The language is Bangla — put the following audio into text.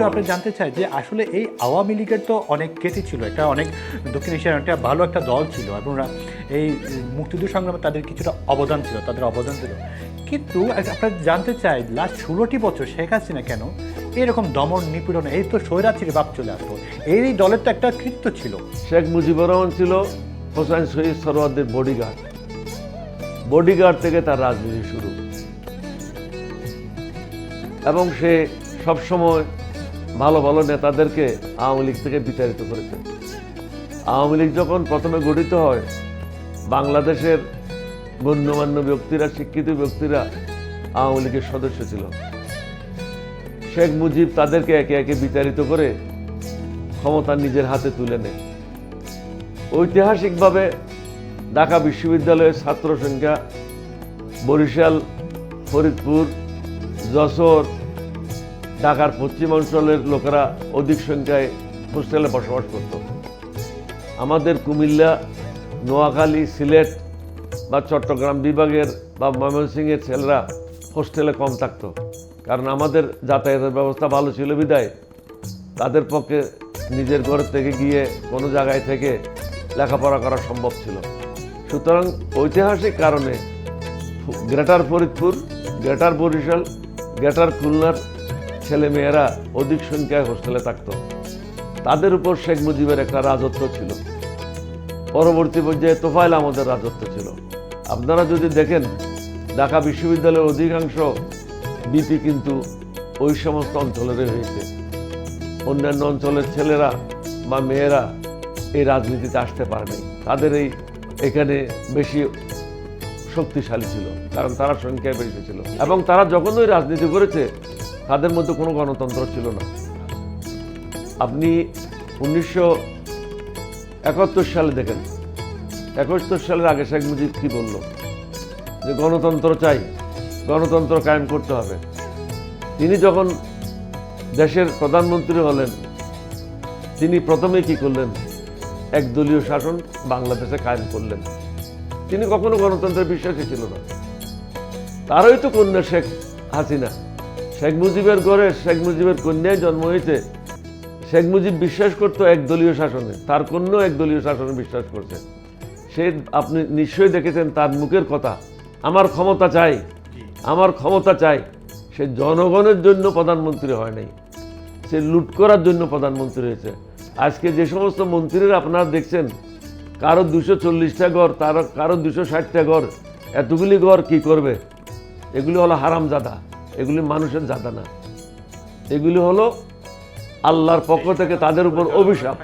একটু আপনি জানতে চাই যে আসলে এই আওয়ামী লীগের তো অনেক খ্যাতি ছিল, এটা অনেক দক্ষিণ এশিয়ার একটা ভালো একটা দল ছিল এবং এই মুক্তিযুদ্ধ সংগ্রামে তাদের কিছুটা অবদান ছিল, তাদের অবদান ছিল। কিন্তু আপনার জানতে চাই লাস্ট ষোলোটি বছর শেখ হাসিনা কেন এরকম দমন নিপীড়ন, এই তো স্বৈরাচির বাপ চলে আসতো এই দলের তো একটা কৃত্য ছিল। শেখ মুজিবুর রহমান ছিল হোসেন শহীদ সরোয়ারদের বডিগার্ড বডিগার্ড থেকে তার রাজনীতি শুরু। এবং সে সবসময় ভালো ভালো নেতাদেরকে আওয়ামী লীগ থেকে বিতাড়িত করেছে। আওয়ামী লীগ যখন প্রথমে গঠিত হয়, বাংলাদেশের গণ্যমান্য ব্যক্তিরা, শিক্ষিত ব্যক্তিরা আওয়ামী লীগের সদস্য ছিল। শেখ মুজিব তাদেরকে একে একে বিতাড়িত করে ক্ষমতা নিজের হাতে তুলে নেয়। ঐতিহাসিকভাবে ঢাকা বিশ্ববিদ্যালয়ের ছাত্র সংখ্যা বরিশাল, ফরিদপুর, যশোর ঢাকার পশ্চিমাঞ্চলের লোকেরা অধিক সংখ্যায় হোস্টেলে বসবাস করত। আমাদের কুমিল্লা, নোয়াখালী, সিলেট বা চট্টগ্রাম বিভাগের বা ময়মনসিংহের ছেলেরা হোস্টেলে কম থাকতো। কারণ আমাদের যাতায়াতের ব্যবস্থা ভালো ছিল বিদায়। তাদের পক্ষে নিজের ঘর থেকে গিয়ে কোনো জায়গায় থেকে লেখাপড়া করা সম্ভব ছিল। সুতরাং ঐতিহাসিক কারণে greater Faridpur, greater Barishal, greater খুলনার ছেলে মেয়েরা অধিক সংখ্যায় হোস্টেলে থাকতো। তাদের উপর শেখ মুজিবের একটা রাজত্ব ছিল। পরবর্তী পর্যায়ে তোফাইল আমাদের রাজত্ব ছিল। আপনারা যদি দেখেন, ঢাকা বিশ্ববিদ্যালয়ের অধিকাংশ বিপি কিন্তু ওই সমস্ত অঞ্চলেরই হয়েছে। অন্যান্য অঞ্চলের ছেলেরা বা মেয়েরা এই রাজনীতিতে আসতে পারেনি। তাদের এই এখানে বেশি শক্তিশালী ছিল, কারণ তারা সংখ্যায় বেশি ছিল। এবং তারা যখন ওই রাজনীতি করেছে তাদের মধ্যে কোনো গণতন্ত্র ছিল না। আপনি উনিশশো একাত্তর সালে দেখেন, একাত্তর সালের আগে শেখ মুজিব কি বলল? যে গণতন্ত্র চাই, গণতন্ত্র কায়েম করতে হবে। তিনি যখন দেশের প্রধানমন্ত্রী হলেন, তিনি প্রথমে কি করলেন? একদলীয় শাসন বাংলাদেশে কায়েম করলেন। তিনি কখনো গণতন্ত্রের বিশ্বাসী ছিল না। তারই তো কন্যা শেখ হাসিনা। শেখ মুজিবের ঘরে শেখ মুজিবের কন্যায় জন্ম হয়েছে। শেখ মুজিব বিশ্বাস করতো একদলীয় শাসনে, তার কন্যাও একদলীয় শাসনে বিশ্বাস করছে। সে আপনি নিশ্চয়ই দেখেছেন তার মুখের কথা, আমার ক্ষমতা চাই, আমার ক্ষমতা চাই। সে জনগণের জন্য প্রধানমন্ত্রী হয় নাই। সে লুট করার জন্য প্রধানমন্ত্রী হয়েছে। আজকে যে সমস্ত মন্ত্রীরা আপনারা দেখছেন, কারও দুশো চল্লিশটা গড় তার কারও দুশো ষাটটা গড় এতগুলি গড় কি করবে? এগুলি হলো হারাম জাদা এগুলি মানুষের জাদা না। এগুলি হলো আল্লাহর পক্ষ থেকে তাদের উপর অভিশাপ।